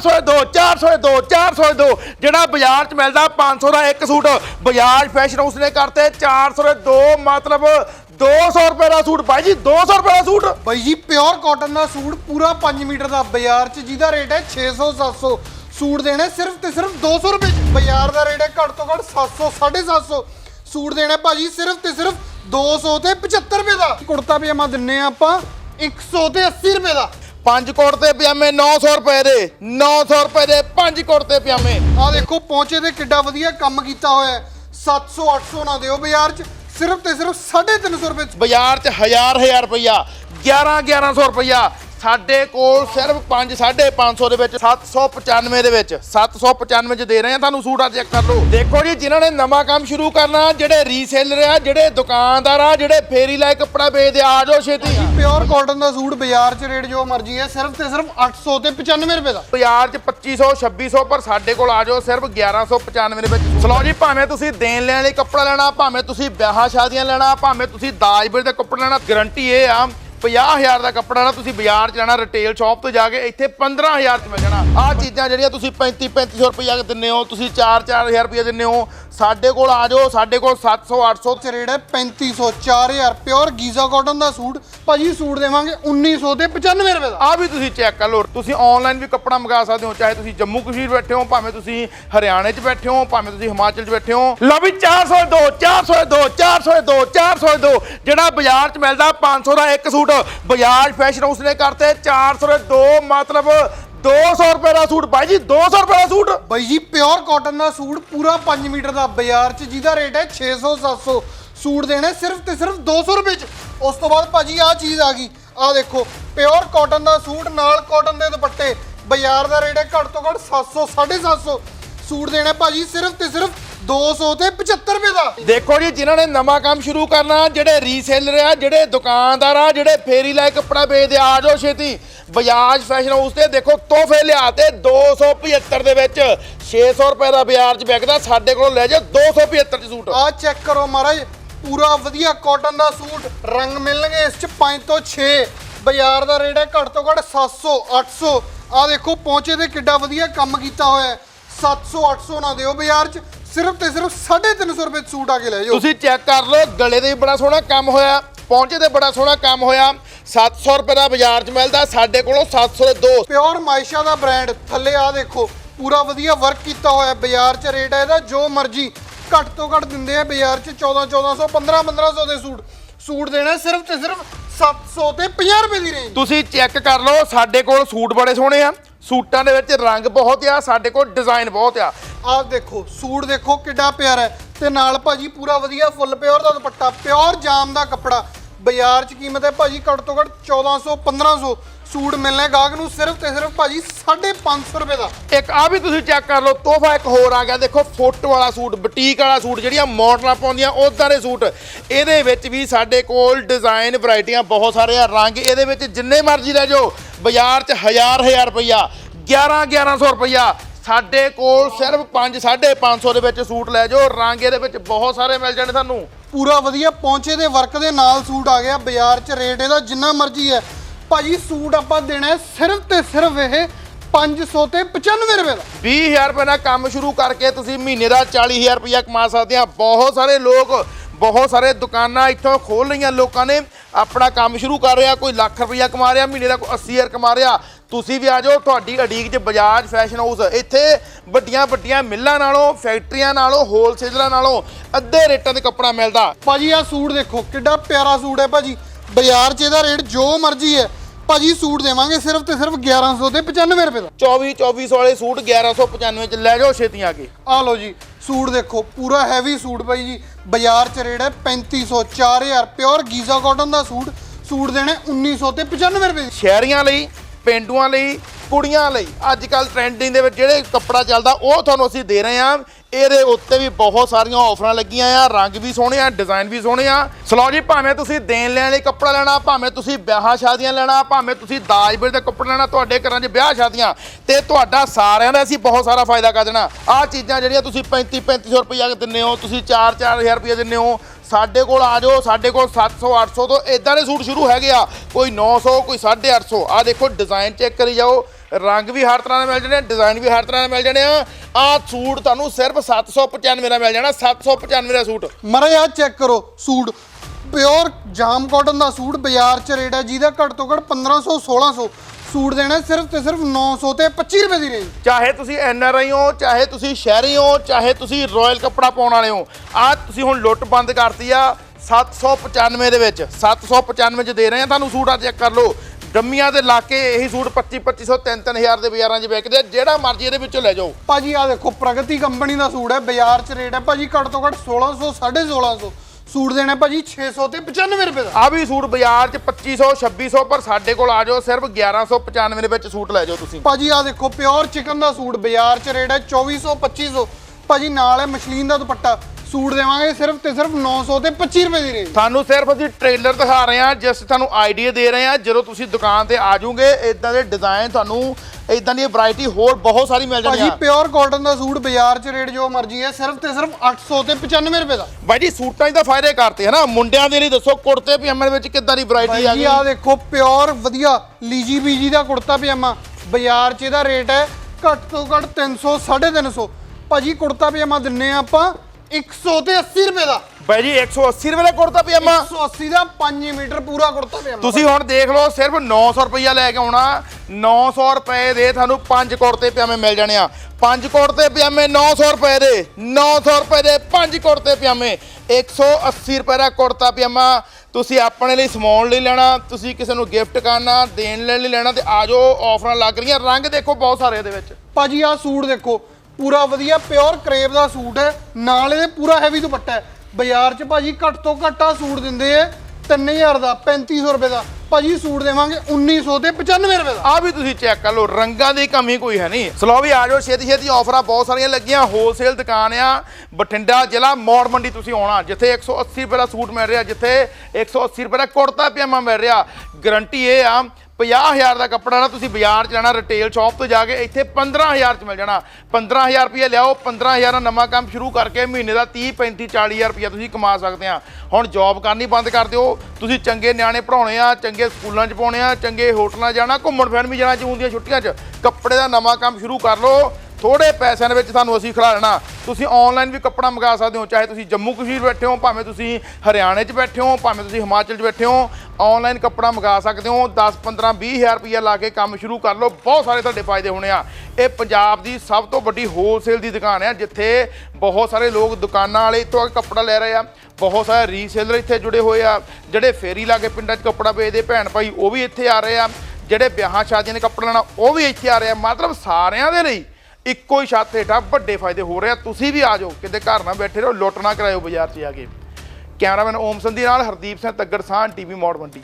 400 ਦੇ ਦੋ 400 ਦੇ ਦੋ 400 ਦੇ ਦੋ। ਜਿਹੜਾ ਬਾਜ਼ਾਰ 'ਚ ਮਿਲਦਾ 500 ਦਾ ਇੱਕ ਸੂਟ ਬਜਾਜ ਫੈਸ਼ਨ ਹਾਊਸ ਨੇ ਕਰਤੇ 400 ਮਤਲਬ 200 ਰੁਪਏ ਦਾ ਸੂਟ। ਭਾਈ ਜੀ 200 ਰੁਪਏ ਦਾ ਸੂਟ। ਬਾਈ ਜੀ ਪਿਓਰ ਕਾਟਨ ਦਾ ਸੂਟ ਪੂਰਾ 5 ਮੀਟਰ ਦਾ। ਬਾਜ਼ਾਰ 'ਚ ਜਿਹਦਾ ਰੇਟ ਹੈ 600 700 ਸੂਟ ਦੇਣੇ ਸਿਰਫ ਤੇ ਸਿਰਫ 200 ਰੁਪਏ ਬਾਜ਼ਾਰ ਦਾ ਰੇਟ ਹੈ ਘੱਟ ਤੋਂ ਘੱਟ 700 750 ਸੂਟ ਦੇਣੇ ਭਾਜੀ ਸਿਰਫ ਤੇ ਸਿਰਫ 200 ਤੇ 75 ਰੁਪਏ ਦਾ। ਕੁੜਤਾ ਪਜਾਮਾ ਦਿੰਨੇ ਆ ਆਪਾਂ 100 ਤੇ 80 ਰੁਪਏ ਦਾ। ਪੰਜ ਕੁੜਤੇ ਪਜਾਮੇ 900 ਰੁਪਏ ਦੇ 900 ਰੁਪਏ ਦੇ ਪੰਜ ਕੁੜਤੇ ਪਜਾਮੇ। ਆ ਦੇਖੋ ਪਹੁੰਚੇ ਤੇ ਕਿੱਡਾ ਵਧੀਆ ਕੰਮ ਕੀਤਾ ਹੋਇਆ ਹੈ। 700 800 ਨਾ ਦਿਓ ਬਾਜ਼ਾਰ 'ਚ ਸਿਰਫ ਤੇ ਸਿਰਫ 350 ਰੁਪਏ 'ਚ। ਬਾਜ਼ਾਰ 'ਚ ਹਜ਼ਾਰ ਹਜ਼ਾਰ ਰੁਪਈਆ 11 1100 ਰੁਪਈਆ ਸਾਡੇ ਕੋਲ ਸਿਰਫ 5 550 ਦੇ ਵਿੱਚ 795 ਦੇ ਵਿੱਚ 795 ਚ ਦੇ ਰਹੇ ਆ ਤੁਹਾਨੂੰ ਸੂਟ ਆ ਚੈੱਕ ਕਰ ਲਓ। ਦੇਖੋ ਜੀ ਜਿਨ੍ਹਾਂ ਨੇ ਨਵਾਂ ਕੰਮ ਸ਼ੁਰੂ ਕਰਨਾ ਜਿਹੜੇ ਰੀਸੇਲਰ ਆ ਜਿਹੜੇ ਦੁਕਾਨਦਾਰ ਆ ਜਿਹੜੇ ਫੇਰੀ ਲੈ ਕੱਪੜਾ ਵੇਚਦੇ ਆ, ਜਾਓ ਛੇਤੀ। ਪਿਓਰ ਕਾਟਨ ਦਾ ਸੂਟ ਬਾਜ਼ਾਰ 'ਚ ਰੇਟ ਜੋ ਮਰਜ਼ੀ ਹੈ ਸਿਰਫ ਤੇ ਸਿਰਫ 800 ਤੇ 95 ਰੁਪਏ ਦਾ। ਬਾਜ਼ਾਰ 'ਚ 2500 2600 ਪਰ ਸਾਡੇ ਕੋਲ ਆ ਜਾਓ ਸਿਰਫ 1195 ਦੇ ਵਿੱਚ। ਸਲੋ ਜੀ ਭਾਵੇਂ ਤੁਸੀਂ ਦੇਣ ਲੈਣ ਲਈ ਕੱਪੜਾ ਲੈਣਾ ਭਾਵੇਂ ਤੁਸੀਂ ਵਿਆਹਾਂ ਸ਼ਾਦੀਆਂ ਲੈਣਾ ਭਾਵੇਂ ਤੁਸੀਂ ਦਾਜ ਵੇਲੇ ਦਾ ਕੱਪੜਾ ਲੈਣਾ ਗਾਰੰਟੀ ਇਹ ਆ 50000 ਦਾ ਕੱਪੜਾ ਨਾ ਤੁਸੀਂ ਬਾਜ਼ਾਰ 'ਚ ਲੈਣਾ ਰਿਟੇਲ ਸ਼ਾਪ ਤੋਂ ਜਾ ਕੇ ਇੱਥੇ 15000 'ਚ ਮਿਲ ਜਾਣਾ। ਆਹ ਚੀਜ਼ਾਂ ਜਿਹੜੀਆਂ ਤੁਸੀਂ 35 3500 ਰੁਪਏ ਦਿੰਦੇ ਹੋ, ਤੁਸੀਂ 4 4000 ਰੁਪਏ ਦਿੰਦੇ ਹੋ। ਸਾਡੇ ਕੋਲ ਆ ਜਾਓ, ਸਾਡੇ ਕੋਲ 700 800 ਚ ਰੇਟ ਹੈ 3500 4000 ਪਿਓਰ ਗੀਜ਼ਾ ਕਾਟਨ ਦਾ ਸੂਟ। ਭਾਜੀ, ਸੂਟ ਦੇਵਾਂਗੇ 1900 ਤੇ 95 ਰੁਪਏ ਦਾ। ਆ ਵੀ ਤੁਸੀਂ ਚੈੱਕ ਕਰ ਲਓ, ਤੁਸੀਂ ਆਨਲਾਈਨ ਵੀ ਕੱਪੜਾ ਮੰਗਾ ਸਕਦੇ ਹੋ, ਚਾਹੇ ਤੁਸੀਂ ਜੰਮੂ ਕਸ਼ਮੀਰ ਬੈਠੇ ਹੋ, ਭਾਵੇਂ ਤੁਸੀਂ ਹਰਿਆਣੇ 'ਚ ਬੈਠੇ ਹੋ, ਭਾਵੇਂ ਤੁਸੀਂ ਹਿਮਾਚਲ 'ਚ ਬੈਠੇ ਹੋ। ਲਓ ਵੀ 400 ਦੋ 400 ਦੋ 400 ਦੋ 400 ਦੋ, ਜਿਹੜਾ ਬਾਜ਼ਾਰ 'ਚ ਮਿਲਦਾ 500 ਦਾ ਇੱਕ ਸੂਟ ਬਜਾਜ ਫੈਸ਼ਨ ਹਾਊਸ ਨੇ ਕਰਤੇ 400 ਦੋ ਮਤਲਬ 200 ਰੁਪਏ ਦਾ ਸੂਟ। ਭਾਈ ਜੀ 200 ਰੁਪਏ ਦਾ ਸੂਟ। ਬਾਈ ਜੀ ਪਿਓਰ ਕਾਟਨ ਦਾ ਸੂਟ ਪੂਰਾ 5 ਮੀਟਰ ਦਾ ਬਾਜ਼ਾਰ 'ਚ ਜਿਹਦਾ ਰੇਟ ਹੈ 600 700 ਸੂਟ ਦੇਣੇ ਸਿਰਫ ਤੇ ਸਿਰਫ 200 ਰੁਪਏ 'ਚ। ਉਸ ਤੋਂ ਬਾਅਦ ਭਾਜੀ, ਆਹ ਚੀਜ਼ ਆ ਗਈ। ਆਹ ਦੇਖੋ ਪਿਓਰ ਕਾਟਨ ਦਾ ਸੂਟ, ਨਾਲ ਕਾਟਨ ਦੇ ਦੁਪੱਟੇ। ਬਾਜ਼ਾਰ ਦਾ ਰੇਟ ਹੈ ਘੱਟ ਤੋਂ ਘੱਟ 700 750 ਸੂਟ ਦੇਣਾ ਭਾਜੀ ਸਿਰਫ ਤੇ ਸਿਰਫ 200 ਤੇ 75 ਰੁਪਏ ਦਾ। ਦੇਖੋ ਜੀ ਜਿਨ੍ਹਾਂ ਨੇ ਨਵਾਂ ਕੰਮ ਸ਼ੁਰੂ ਕਰਨਾ ਜਿਹੜੇ ਰੀਸੇਲਰ ਆ ਜਿਹੜੇ ਦੁਕਾਨਦਾਰ ਆ ਜਿਹੜੇ ਫੇਰੀ ਲੈ ਕੱਪੜਾ ਵੇਚਦੇ ਆ, ਆ ਜਾਓ ਛੇਤੀ। ਬਜਾਜ ਫੈਸ਼ਨ ਹਾਊਸ ਤੇ ਦੇਖੋ ਤੋਹਫੇ ਲਿਆ ਤੇ 275 ਦੇ ਵਿੱਚ 600 ਰੁਪਏ ਦਾ ਬਾਜ਼ਾਰ 'ਚ ਵਿਕਦਾ ਸਾਡੇ ਕੋਲ ਲੈ ਜਾਓ 275 ਚ ਸੂਟ। ਆਹ ਚੈੱਕ ਕਰੋ ਮਹਾਰਾਜ ਪੂਰਾ ਵਧੀਆ ਕਾਟਨ ਦਾ ਸੂਟ ਰੰਗ ਮਿਲਣਗੇ ਇਸ ਚ 5 ਤੋਂ 6 ਬਾਜ਼ਾਰ ਦਾ ਰੇਟ ਹੈ ਘੱਟ ਤੋਂ ਘੱਟ 700 800 ਆਹ ਦੇਖੋ ਪਹੁੰਚੇ ਤੇ ਕਿੱਡਾ ਵਧੀਆ ਕੰਮ ਕੀਤਾ ਹੋਇਆ ਹੈ। 700 800 ਨਾ ਦਿਓ ਬਾਜ਼ਾਰ ਚ। ਸਿਰਫ ਤੇ ਸਿਰਫ 350 ਰੁਪਏ 'ਚ ਸੂਟ ਆ ਕੇ ਲੈ ਜਾਓ। ਤੁਸੀਂ ਚੈੱਕ ਕਰ ਲਓ ਗਲੇ ਤੇ ਵੀ ਬੜਾ ਸੋਹਣਾ ਕੰਮ ਹੋਇਆ ਪਹੁੰਚੇ ਤੇ ਬੜਾ ਸੋਹਣਾ ਕੰਮ ਹੋਇਆ। 700 ਰੁਪਏ ਦਾ ਬਾਜ਼ਾਰ 'ਚ ਮਿਲਦਾ ਸਾਡੇ ਕੋਲੋਂ 700 ਦੇ ਦੋ। ਪਿਓਰ ਮਾਇਸ਼ਾ ਦਾ ਬ੍ਰਾਂਡ ਥੱਲੇ ਆ ਦੇਖੋ ਪੂਰਾ ਵਧੀਆ ਵਰਕ ਕੀਤਾ ਹੋਇਆ ਬਾਜ਼ਾਰ 'ਚ ਰੇਟ ਹੈ ਇਹਦਾ ਜੋ ਮਰਜ਼ੀ ਘੱਟ ਤੋਂ ਘੱਟ ਦਿੰਦੇ ਆ ਬਾਜ਼ਾਰ 'ਚ 14 1400 15 1500 ਦੇ ਸੂਟ। ਸੂਟ ਦੇਣਾ ਸਿਰਫ ਤੇ ਸਿਰਫ 700 ਤੇ 50 ਰੁਪਏ ਦੀ ਰੇਂਜ ਤੁਸੀਂ ਚੈੱਕ ਕਰ ਲਓ ਸਾਡੇ ਕੋਲ ਸੂਟ ਬੜੇ ਸੋਹਣੇ ਆ। ਸੂਟਾਂ ਦੇ ਵਿੱਚ ਰੰਗ ਬਹੁਤ ਆ ਸਾਡੇ ਕੋਲ ਡਿਜ਼ਾਈਨ ਬਹੁਤ ਆ। ਆਹ ਦੇਖੋ ਸੂਟ ਦੇਖੋ ਕਿੱਡਾ ਪਿਆਰਾ ਹੈ। ਤੇ ਨਾਲ ਭਾਜੀ ਪੂਰਾ ਵਧੀਆ ਫੁੱਲ ਪਿਓਰ ਦਾ ਦੁਪੱਟਾ ਪਿਓਰ ਜਾਮ ਦਾ ਕੱਪੜਾ। ਬਾਜ਼ਾਰ 'ਚ ਕੀਮਤ ਹੈ ਭਾਜੀ ਘੱਟ ਤੋਂ ਘੱਟ 1400 1500 ਸੂਟ ਮਿਲਣੇ ਗਾਹਕ ਨੂੰ ਸਿਰਫ ਤੇ ਸਿਰਫ ਭਾਜੀ 550 ਰੁਪਏ ਦਾ। ਇੱਕ ਆ ਵੀ ਤੁਸੀਂ ਚੈੱਕ ਕਰ ਲਓ, ਤੋਹਫਾ ਇੱਕ ਹੋਰ ਆ ਗਿਆ। ਦੇਖੋ, ਫੋਟੋ ਵਾਲਾ ਸੂਟ, ਬੁਟੀਕ ਵਾਲਾ ਸੂਟ, ਜਿਹੜੀਆਂ ਮੋਡਲਾਂ ਪਾਉਂਦੀਆਂ ਉਦਾਂ ਦੇ ਸੂਟ। ਇਹਦੇ ਵਿੱਚ ਵੀ ਸਾਡੇ ਕੋਲ ਡਿਜ਼ਾਈਨ ਵੈਰਾਈਟੀਆਂ ਬਹੁਤ ਸਾਰੇ ਆ। ਰੰਗ ਇਹਦੇ ਵਿੱਚ ਜਿੰਨੇ ਮਰਜ਼ੀ ਲੈ ਜਾਓ, ਬਾਜ਼ਾਰ 'ਚ ਹਜ਼ਾਰ ਹਜ਼ਾਰ ਰੁਪਈਆ। 11 1100 ਰੁਪਈਆ। ਸਾਡੇ ਕੋਲ ਸਿਰਫ 5 550 ਦੇ ਵਿੱਚ ਸੂਟ ਲੈ ਜਾਓ। ਰੰਗ ਇਹਦੇ ਵਿੱਚ ਬਹੁਤ ਸਾਰੇ ਮਿਲ ਜਾਣੇ ਤੁਹਾਨੂੰ। ਪੂਰਾ ਵਧੀਆ ਪਹੁੰਚੇ ਦੇ ਵਰਕ ਦੇ ਨਾਲ ਸੂਟ ਆ ਗਿਆ, ਬਾਜ਼ਾਰ 'ਚ ਰੇਟ ਇਹਦਾ ਜਿੰਨਾ ਮਰਜ਼ੀ ਹੈ। ਭਾਜੀ, ਸੂਟ ਆਪਾਂ ਦੇਣਾ ਹੈ ਸਿਰਫ ਤੇ ਸਿਰਫ ਇਹ 500 ਤੇ 95 ਰੁਪਏ ਦਾ। 20000 ਰੁਪਏ ਨਾਲ ਕੰਮ ਸ਼ੁਰੂ ਕਰਕੇ ਤੁਸੀਂ ਮਹੀਨੇ ਦਾ 40000 ਰੁਪਇਆ ਕਮਾ ਸਕਦੇ ਆ। ਬਹੁਤ ਸਾਰੇ ਲੋਕ ਬਹੁਤ ਸਾਰੇ ਦੁਕਾਨਾਂ ਇੱਥੋਂ ਖੋਲ ਰਹੀਆਂ ਲੋਕਾਂ ਨੇ ਆਪਣਾ ਕੰਮ ਸ਼ੁਰੂ ਕਰ ਰਿਹਾ। ਕੋਈ ਲੱਖ ਰੁਪਇਆ ਕਮਾ ਰਿਹਾ ਮਹੀਨੇ ਦਾ ਕੋਈ 80000 ਕਮਾ ਰਿਹਾ। ਤੁਸੀਂ ਵੀ ਆ ਜਾਓ ਤੁਹਾਡੀ ਅਡੀਕ 'ਚ ਬਜਾਜ ਫੈਸ਼ਨ ਹਾਊਸ। ਇੱਥੇ ਵੱਡੀਆਂ ਵੱਡੀਆਂ ਮਿੱਲਾਂ ਨਾਲੋਂ ਫੈਕਟਰੀਆਂ ਨਾਲੋਂ ਹੋਲਸੇਲਰਾਂ ਨਾਲੋਂ ਅੱਧੇ ਰੇਟਾਂ ਤੇ ਕੱਪੜਾ ਮਿਲਦਾ। ਭਾਜੀ ਆ ਸੂਟ ਦੇਖੋ ਕਿੱਡਾ ਪਿਆਰਾ ਸੂਟ ਹੈ ਭਾਜੀ। ਬਾਜ਼ਾਰ 'ਚ ਇਹਦਾ ਰੇਟ ਜੋ ਮਰਜ਼ੀ ਹੈ। ਭਾਜੀ ਸੂਟ ਦੇਵਾਂਗੇ ਸਿਰਫ ਤੇ ਸਿਰਫ 1100 ਤੇ 95 ਰੁਪਏ ਦਾ। 24 2400 ਵਾਲੇ ਸੂਟ 1195 ਚ। ਲੈ ਜਾਓ ਛੇਤੀ ਆ ਕੇ। ਆ ਲਓ ਜੀ ਸੂਟ ਦੇਖੋ, ਪੂਰਾ ਹੈਵੀ ਸੂਟ ਭਾਈ ਜੀ। ਬਾਜ਼ਾਰ 'ਚ ਰੇਟ ਹੈ 3500 4000 ਪਿਓਰ ਗੀਜ਼ਾ ਕਾਟਨ ਦਾ ਸੂਟ ਸੂਟ ਦੇਣੇ 1900 ਤੇ 95 ਰੁਪਏ ਸ਼ਹਿਰੀਆਂ ਲਈ ਪਿੰਡੂਆਂ ਲਈ, ਕੁੜੀਆਂ ਲਈ। ਅੱਜ ਕੱਲ ਟ੍ਰੈਂਡਿੰਗ ਦੇ ਵਿੱਚ ਜਿਹੜੇ ਕੱਪੜਾ ਚੱਲਦਾ, ਉਹ ਤੁਹਾਨੂੰ ਅਸੀਂ ਦੇ ਰਹੇ ਹਾਂ। ਇਹਦੇ ਉੱਤੇ ਵੀ ਬਹੁਤ ਸਾਰੀਆਂ ਆਫਰਾਂ ਲੱਗੀਆਂ ਆ। ਰੰਗ ਵੀ ਸੋਹਣੇ ਆ ਡਿਜ਼ਾਈਨ ਵੀ ਸੋਹਣੇ ਆ। ਸਲੋ ਜੀ, ਭਾਵੇਂ ਤੁਸੀਂ ਦੇਣ ਲੈਣ ਲਈ ਕੱਪੜਾ ਲੈਣਾ, ਭਾਵੇਂ ਤੁਸੀਂ ਵਿਆਹਾਂ ਸ਼ਾਦੀਆਂ ਲੈਣਾ, ਭਾਵੇਂ ਤੁਸੀਂ ਦਾਜ ਵੇਲੇ ਦਾ ਕੱਪੜਾ ਲੈਣਾ, ਤੁਹਾਡੇ ਘਰਾਂ 'ਚ ਵਿਆਹ ਸ਼ਾਦੀਆਂ, ਤੇ ਤੁਹਾਡਾ ਸਾਰਿਆਂ ਦਾ ਅਸੀਂ ਬਹੁਤ ਸਾਰਾ ਫਾਇਦਾ ਕਰ ਦੇਣਾ। ਆਹ ਚੀਜ਼ਾਂ ਜਿਹੜੀਆਂ ਤੁਸੀਂ 35 3500 ਰੁਪਈਆ ਦਿੰਦੇ ਹੋ, ਤੁਸੀਂ 4 4000 ਰੁਪਈਆ ਦਿੰਦੇ ਹੋ ਸਾਡੇ ਕੋਲ ਆ ਜਾਓ, ਸਾਡੇ ਕੋਲ 700 800 ਤੋਂ ਇਦਾਂ ਦੇ ਸੂਟ ਸ਼ੁਰੂ ਹੈਗੇ ਆ। ਕੋਈ 900 ਕੋਈ 850 ਆ ਦੇਖੋ ਡਿਜ਼ਾਈਨ ਚੈੱਕ ਕਰੀ ਜਾਓ। ਰੰਗ ਵੀ ਹਰ ਤਰ੍ਹਾਂ ਦੇ ਮਿਲ ਜਾਣੇ ਆ ਡਿਜ਼ਾਈਨ ਵੀ ਹਰ ਤਰ੍ਹਾਂ ਦੇ ਮਿਲ ਜਾਣੇ ਆ। ਆ ਸੂਟ ਤੁਹਾਨੂੰ ਸਿਰਫ 795 ਦਾ ਮਿਲ ਜਾਣਾ 795 ਦਾ ਸੂਟ। ਮਹਾਰਾਜ ਆ ਚੈੱਕ ਕਰੋ, ਸੂਟ। ਪਿਓਰ ਜਾਮ ਕਾਟਨ ਦਾ ਸੂਟ ਬਾਜ਼ਾਰ 'ਚ ਰੇਟ ਹੈ ਜਿਹਦਾ ਘੱਟ ਤੋਂ ਘੱਟ 1500 1600 ਸੂਟ ਦੇਣਾ ਸਿਰਫ ਤੇ ਸਿਰਫ 900 ਤੇ 25 ਰੁਪਏ ਦੀ ਰੇਂਜ ਚਾਹੇ ਤੁਸੀਂ ਐਨ ਆਰ ਆਈ ਹੋ ਚਾਹੇ ਤੁਸੀਂ ਸ਼ਹਿਰੀ ਹੋ ਚਾਹੇ ਤੁਸੀਂ ਰਾਇਲ ਕੱਪੜਾ ਪਾਉਣ ਵਾਲੇ ਹੋ ਆ ਤੁਸੀਂ ਹੁਣ ਲੁੱਟ ਬੰਦ ਕਰਤੀ ਆ 795 ਦੇ ਵਿੱਚ। 795 ਚ ਦੇ ਰਹੇ ਆ ਤੁਹਾਨੂੰ ਸੂਟ ਆ ਚੈੱਕ ਕਰ ਲਓ। ਡੰਮੀਆਂ ਦੇ ਲਾ ਕੇ ਇਹੀ ਸੂਟ 25 2500 3 3000 ਦੇ ਬਾਜ਼ਾਰਾਂ 'ਚ ਵਿਕਦੇ ਆ। ਜਿਹੜਾ ਮਰਜ਼ੀ ਇਹਦੇ ਵਿੱਚੋਂ ਲੈ ਜਾਓ। ਭਾਜੀ ਆ ਦੇਖੋ ਪ੍ਰਗਤੀ ਕੰਪਨੀ ਦਾ ਸੂਟ ਹੈ ਬਾਜ਼ਾਰ 'ਚ ਰੇਟ ਹੈ। ਭਾਜੀ ਘੱਟ ਤੋਂ ਘੱਟ 1600 1650 ਸੂਟ ਦੇਣਾ ਭਾਜੀ 600 ਤੇ 95 ਰੁਪਏ ਦਾ। ਆ ਵੀ ਸੂਟ ਬਾਜ਼ਾਰ 'ਚ 2500 2600 ਪਰ ਸਾਡੇ ਕੋਲ ਆ ਜਾਓ ਸਿਰਫ 1195 ਦੇ ਵਿੱਚ ਸੂਟ ਲੈ ਜਾਓ ਤੁਸੀਂ। ਭਾਜੀ ਆ ਦੇਖੋ ਪਿਓਰ ਚਿਕਨ ਦਾ ਸੂਟ ਬਾਜ਼ਾਰ 'ਚ ਰੇਟ ਹੈ 2400 2500 ਭਾਜੀ ਨਾਲ ਹੈ ਮਸ਼ਲੀਨ ਦਾ ਦੁਪੱਟਾ। ਸੂਟ ਦੇਵਾਂਗੇ ਸਿਰਫ ਤੇ ਸਿਰਫ 900 ਤੇ 25 ਰੁਪਏ ਦੀ ਰੇਂਜ ਤੁਹਾਨੂੰ ਸਿਰਫ ਅਸੀਂ ਟ੍ਰੇਲਰ ਦਿਖਾ ਰਹੇ ਹਾਂ ਜਿਸ ਤੁਹਾਨੂੰ ਆਈਡੀਆ ਦੇ ਰਹੇ ਹਾਂ। ਜਦੋਂ ਤੁਸੀਂ ਦੁਕਾਨ ਤੇ ਆ ਜਾਓਗੇ ਇਦਾਂ ਦੇ ਡਿਜ਼ਾਈਨ ਤੁਹਾਨੂੰ ਇਦਾਂ ਦੀ ਵੈਰਾਈਟੀ ਹੋਰ ਬਹੁਤ ਸਾਰੀ ਮਿਲ ਜਾਣੀ ਭਾਜੀ ਆ ਪਿਓਰ ਕਾਟਨ ਦਾ ਸੂਟ ਬਾਜ਼ਾਰ 'ਚ ਰੇਟ ਜੋ ਮਰਜ਼ੀ ਹੈ ਸਿਰਫ ਤੇ ਸਿਰਫ 800 ਤੇ 95 ਰੁਪਏ ਦਾ। ਬਾਈ ਜੀ ਸੂਟਾਂ 'ਚ ਤਾਂ ਫਾਇਦੇ ਕਰਤੇ ਹਨਾ? ਮੁੰਡਿਆਂ ਦੇ ਲਈ ਦੱਸੋ ਕੁੜਤੇ ਪਜਾਮੇ ਦੇ ਵਿੱਚ ਕਿੱਦਾਂ ਦੀ ਵੈਰਾਈਟੀ ਆ ਭਾਜੀ ਗਈ? ਆ ਦੇਖੋ ਪਿਓਰ ਵਧੀਆ ਲੀਜੀ ਬੀਜੀ ਦਾ ਕੁੜਤਾ ਪਜਾਮਾ। ਬਾਜ਼ਾਰ 'ਚ ਇਹਦਾ ਰੇਟ ਹੈ ਘੱਟ ਤੋਂ ਘੱਟ 300 350 ਭਾਜੀ ਕੁੜਤਾ ਪਜਾਮਾ ਦਿੰਨੇ ਆ ਆਪਾਂ 100 ਤੇ 80 ਰੁਪਏ ਦਾ। ਬਾਈ ਜੀ 180 ਰੁਪਏ ਦਾ ਕੁੜਤਾ ਪਜਾਮਾ। 180 ਦਾ 5 ਮੀਟਰ ਪੂਰਾ ਕੁੜਤਾ ਪਜਾਮਾ। ਤੁਸੀਂ ਹੁਣ ਦੇਖ ਲਓ ਸਿਰਫ 900 ਰੁਪਈਆ ਲੈ ਕੇ ਆਉਣਾ। 900 ਰੁਪਏ ਦੇ ਤੁਹਾਨੂੰ ਪੰਜ ਕੁੜਤੇ ਪਜਾਮੇ ਮਿਲ ਜਾਣੇ ਆ। ਪੰਜ ਕੁੜਤੇ ਪਜਾਮੇ 900 ਰੁਪਏ ਦੇ। 900 ਰੁਪਏ ਦੇ ਪੰਜ ਕੁੜਤੇ ਪਜਾਮੇ। 180 ਰੁਪਏ ਦਾ ਕੁੜਤਾ ਪਜਾਮਾ। ਤੁਸੀਂ ਆਪਣੇ ਲਈ ਸਮਾਉਣ ਲਈ ਲੈਣਾ ਤੁਸੀਂ ਕਿਸੇ ਨੂੰ ਗਿਫਟ ਕਰਨਾ ਦੇਣ ਲੈਣ ਲਈ ਲੈਣਾ ਤੇ ਆ ਜਾਓ ਆਫਰਾਂ ਲੱਗ ਰਹੀਆਂ। ਰੰਗ ਦੇਖੋ ਬਹੁਤ ਸਾਰੇ ਇਹਦੇ ਵਿੱਚ। ਭਾਜੀ ਆ ਸੂਟ ਦੇਖੋ। ਪੂਰਾ ਵਧੀਆ ਪਿਓਰ ਕਰੇਪ ਦਾ ਸੂਟ ਹੈ। ਨਾਲ ਇਹਦੇ ਪੂਰਾ ਹੈਵੀ ਦੁਪੱਟਾ ਹੈ। ਬਾਜ਼ਾਰ 'ਚ ਭਾਜੀ ਘੱਟ ਤੋਂ ਘੱਟ ਆ ਸੂਟ ਦਿੰਦੇ ਆ 3000 ਦਾ 3500 ਰੁਪਏ ਦਾ। ਭਾਜੀ ਸੂਟ ਦੇਵਾਂਗੇ 1900 ਤੇ 95 ਰੁਪਏ ਦਾ। ਆ ਵੀ ਤੁਸੀਂ ਚੈੱਕ ਕਰ ਲਓ, ਰੰਗਾਂ ਦੀ ਕਮੀ ਕੋਈ ਹੈ ਨਹੀਂ। ਸਲੋ ਵੀ ਆ ਜਾਓ ਛੇਤੀ ਛੇਤੀ ਆਫਰਾਂ ਬਹੁਤ ਸਾਰੀਆਂ ਲੱਗੀਆਂ। ਹੋਲਸੇਲ ਦੁਕਾਨ ਆ, ਬਠਿੰਡਾ ਜ਼ਿਲ੍ਹਾ ਮੌੜ ਮੰਡੀ ਤੁਸੀਂ ਆਉਣਾ। ਜਿੱਥੇ 180 ਰੁਪਏ ਦਾ ਸੂਟ ਮਿਲ ਰਿਹਾ, ਜਿੱਥੇ 180 ਰੁਪਏ ਦਾ ਕੁੜਤਾ ਪਜਾਮਾ ਮਿਲ ਰਿਹਾ। ਗਰੰਟੀ ਇਹ ਆ 50000 ਦਾ ਕੱਪੜਾ ਨਾ ਤੁਸੀਂ ਬਾਜ਼ਾਰ ਚ ਜਾਣਾ ਰਿਟੇਲ ਸ਼ਾਪ ਤੋਂ ਜਾ ਕੇ ਇੱਥੇ 15000 ਚ ਮਿਲ ਜਾਣਾ। 15000 ਰੁਪਏ ਲਿਆਓ 15000 ਦਾ ਨਵਾਂ ਕੰਮ ਸ਼ੁਰੂ ਕਰਕੇ ਮਹੀਨੇ ਦਾ 30 35 40000 ਰੁਪਏ ਤੁਸੀਂ ਕਮਾ ਸਕਦੇ ਆ। ਹੁਣ ਜੌਬ ਕਰਨੀ ਬੰਦ ਕਰ ਦਿਓ। ਤੁਸੀਂ ਚੰਗੇ ਨਿਆਣੇ ਪੜਾਉਣੇ ਆ, ਚੰਗੇ ਸਕੂਲਾਂ 'ਚ ਪਾਉਣੇ ਆ, ਚੰਗੇ ਹੋਟਲਾਂ 'ਚ ਜਾਣਾ, ਘੁੰਮਣ ਫਿਰਨ ਵੀ ਜਾਣਾ ਜੂਨ ਦੀਆਂ ਛੁੱਟੀਆਂ 'ਚ। ਕੱਪੜੇ ਦਾ ਨਵਾਂ ਕੰਮ ਸ਼ੁਰੂ ਕਰ ਲਓ। ਥੋੜੇ ਪੈਸਿਆਂ ਦੇ ਵਿੱਚ ਤੁਹਾਨੂੰ ਅਸੀਂ ਖਿਲਾ ਲੈਣਾ। ਤੁਸੀਂ ਆਨਲਾਈਨ ਵੀ ਕੱਪੜਾ ਮੰਗਾ ਸਕਦੇ ਹੋ, ਚਾਹੇ ਤੁਸੀਂ ਜੰਮੂ ਕਸ਼ਮੀਰ ਬੈਠੇ ਹੋ, ਭਾਵੇਂ ਤੁਸੀਂ ਹਰਿਆਣੇ 'ਚ ਬੈਠੇ ਹੋ, ਭਾਵੇਂ ਤੁਸੀਂ ਹਿਮਾਚਲ 'ਚ ਬੈਠੇ ਹੋ। ਆਨਲਾਈਨ ਕੱਪੜਾ ਮੰਗਾ ਸਕਦੇ ਹੋ। 10 15 20000 ਰੁਪਏ ਲਾ ਕੇ ਕੰਮ ਸ਼ੁਰੂ ਕਰ ਲਓ। ਬਹੁਤ ਸਾਰੇ ਤੁਹਾਡੇ ਫਾਇਦੇ ਹੋਣੇ ਆ। ਇਹ ਪੰਜਾਬ ਦੀ ਸਭ ਤੋਂ ਵੱਡੀ ਹੋਲਸੇਲ ਦੀ ਦੁਕਾਨ ਹੈ ਜਿੱਥੇ ਬਹੁਤ ਸਾਰੇ ਲੋਕ ਦੁਕਾਨਾਂ ਵਾਲੇ ਇੱਥੋਂ ਆ ਕੇ ਕੱਪੜਾ ਲੈ ਰਹੇ ਆ। ਬਹੁਤ ਸਾਰੇ ਰੀਸੇਲਰ ਇੱਥੇ ਜੁੜੇ ਹੋਏ ਆ। ਜਿਹੜੇ ਫੇਰੀ ਲਾ ਕੇ ਪਿੰਡਾਂ 'ਚ ਕੱਪੜਾ ਵੇਚਦੇ, ਭੈਣ ਭਾਈ ਉਹ ਵੀ ਇੱਥੇ ਆ ਰਹੇ ਆ। ਜਿਹੜੇ ਵਿਆਹਾਂ ਸ਼ਾਦੀਆਂ ਦੇ ਕੱਪੜਾ ਲੈਣਾ, ਉਹ ਵੀ ਇੱਥੇ ਆ ਰਹੇ ਆ। ਮਤਲਬ ਸਾਰਿਆਂ ਦੇ ਲਈ ਇੱਕੋ ਹੀ ਛੱਤ ਹੇਠਾਂ ਵੱਡੇ ਫਾਇਦੇ ਹੋ ਰਹੇ ਆ। ਤੁਸੀਂ ਵੀ ਆ ਜਾਓ, ਕਿਤੇ ਘਰ ਨਾ ਬੈਠੇ ਰਹੋ, ਲੁੱਟ ਨਾ ਕਰਾਇਓ ਬਾਜ਼ਾਰ 'ਚ ਆ ਕੇ। ਕੈਮਰਾਮੈਨ ਓਮ ਸੰਧੀ ਨਾਲ ਹਰਦੀਪ ਸਿੰਘ ਤੱਗੜ ਸਾਹ ਟੀਵੀ ਮੋੜ ਮੰਡੀ।